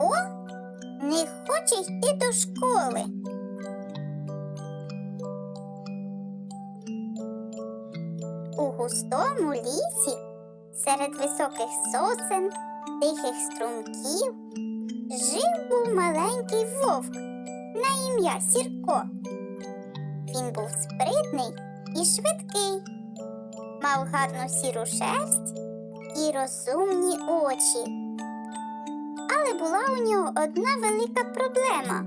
Сірко не хоче йти до школи. У густому лісі серед високих сосен, тихих струмків жив був маленький вовк на ім'я Сірко. Він був спритний і швидкий, мав гарну сіру шерсть і розумні очі. Але була у нього одна велика проблема.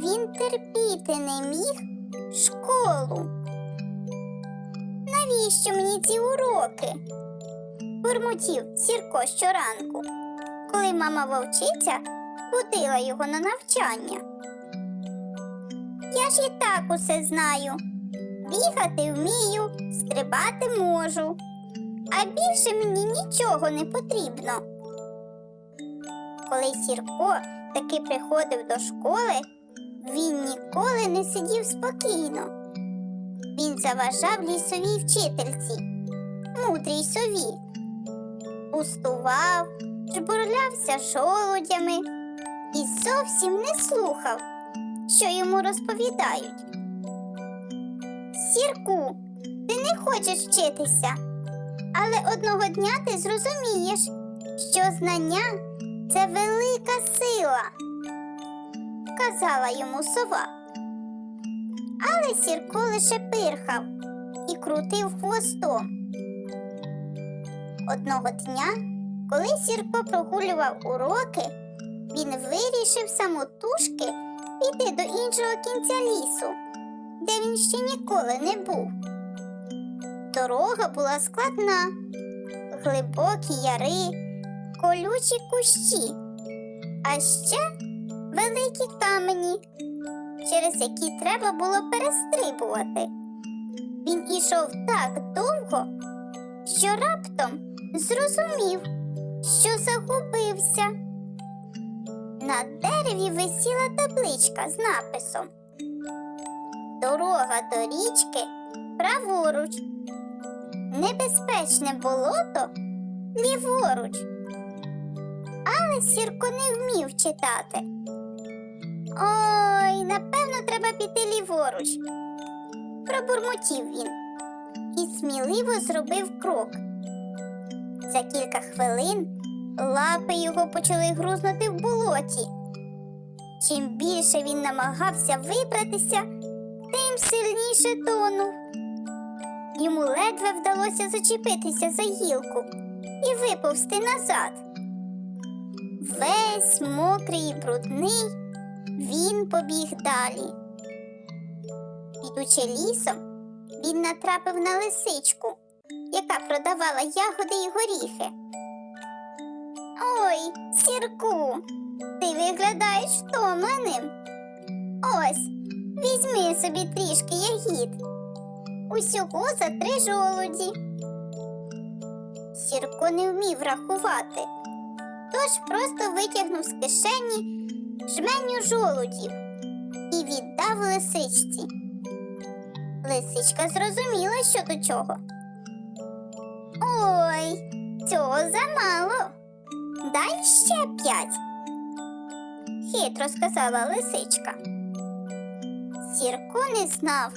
Він терпіти не міг школу. Навіщо мені ці уроки? бурмотів Сірко щоранку, коли мама вовчиця будила його на навчання. Я ж і так усе знаю. Бігати вмію, стрибати можу, а більше мені нічого не потрібно. Коли Сірко таки приходив до школи, він ніколи не сидів спокійно. Він заважав лісовій вчительці, мудрій сові, пустував, жбурлявся жолудями і зовсім не слухав, що йому розповідають. Сірку, ти не хочеш вчитися, але одного дня ти зрозумієш, що знання це велика сила, казала йому сова. Але Сірко лише пирхав і крутив хвостом. Одного дня, коли Сірко прогулював уроки, він вирішив самотужки піти до іншого кінця лісу, де він ще ніколи не був. Дорога була складна, глибокі яри, колючі кущі, а ще великі камені, через які треба було перестрибувати. Він ішов так довго, що раптом зрозумів, що загубився. На дереві висіла табличка з написом Дорога до річки праворуч, небезпечне болото ліворуч. Але Сірко не вмів читати. Ой, напевно, треба піти ліворуч. Пробурмотів він і сміливо зробив крок. За кілька хвилин лапи його почали грузнути в болоті. Чим більше він намагався вибратися, тим сильніше тонув. Йому ледве вдалося зачепитися за гілку і виповзти назад. Весь мокрий і брудний, він побіг далі. Ідучи лісом, він натрапив на лисичку, яка продавала ягоди і горіхи. Ой, сірку, ти виглядаєш втомленим. Ось, візьми собі трішки ягід. Усього за три жолуді. Сірко не вмів рахувати, тож просто витягнув з кишені жменю жолудів і віддав лисичці. Лисичка зрозуміла, що до чого. Ой, цього замало. Дай ще п'ять. Хитро сказала лисичка. Сірко не знав,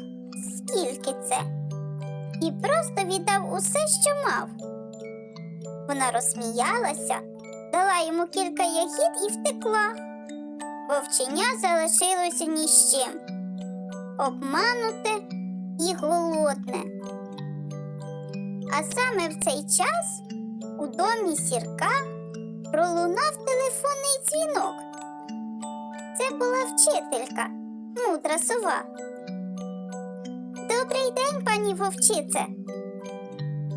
скільки це, і просто віддав усе, що мав. Вона розсміялася, дала йому кілька ягід і втекла. Вовченя залишилося ні з чим, обмануте і голодне. А саме в цей час у домі сірка пролунав телефонний дзвінок. Це була вчителька, мудра сова. Добрий день, пані вовчице,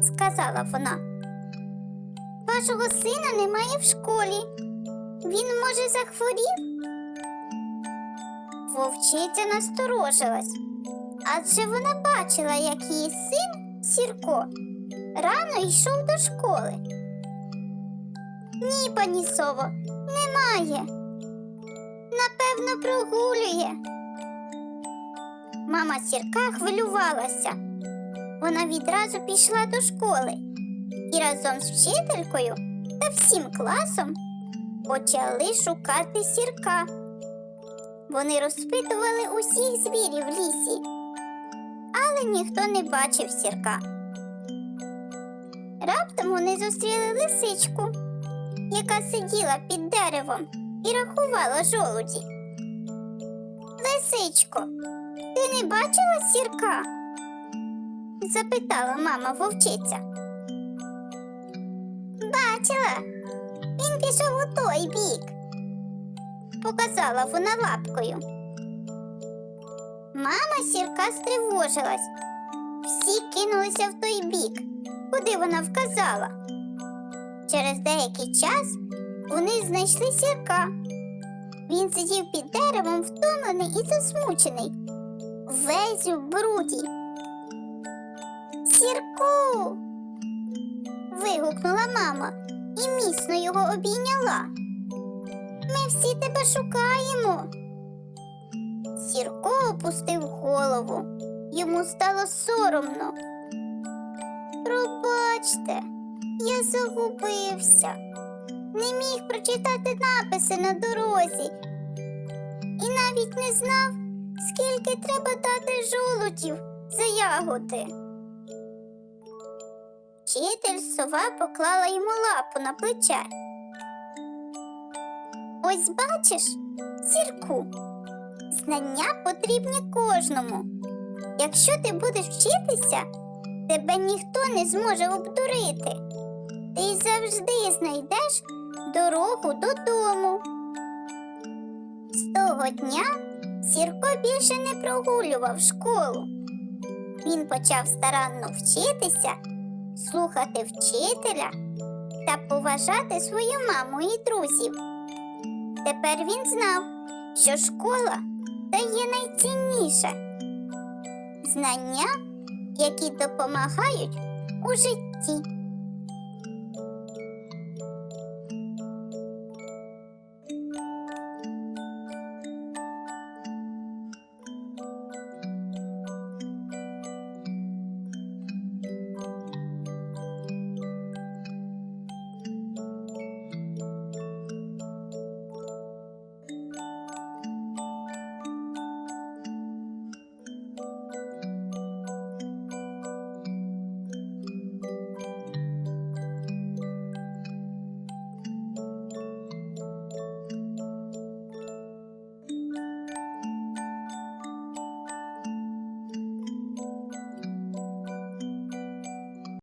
сказала вона. Вашого сина немає в школі. Він, може, захворів? Вовчиця насторожилась, адже вона бачила, як її син Сірко рано йшов до школи. Ні, пані сово, немає. Напевно, прогулює. Мама сірка хвилювалася. Вона відразу пішла до школи і разом з вчителькою та всім класом почали шукати сірка. Вони розпитували усіх звірів в лісі, але ніхто не бачив сірка. Раптом вони зустріли лисичку, яка сиділа під деревом і рахувала жолуді. Лисичко, ти не бачила сірка? запитала мама вовчиця. Бачила, він пішов у той бік, показала вона лапкою. Мама сірка стривожилась. Всі кинулися в той бік, куди вона вказала. Через деякий час вони знайшли сірка. Він сидів під деревом, втомлений і засмучений, весь у бруді. Сірку. вигукнула мама і міцно його обійняла. Ми всі тебе шукаємо. Сірко опустив голову. Йому стало соромно. Пробачте, я загубився, не міг прочитати написи на дорозі і навіть не знав, скільки треба дати жолудів за ягоди. Вчитель сова поклала йому лапу на плече. Ось бачиш, сірку, знання потрібні кожному. Якщо ти будеш вчитися, тебе ніхто не зможе обдурити. Ти завжди знайдеш дорогу додому. З того дня Сірко більше не прогулював школу. Він почав старанно вчитися, слухати вчителя та поважати свою маму і друзів. Тепер він знав, що школа дає найцінніше знання, які допомагають у житті.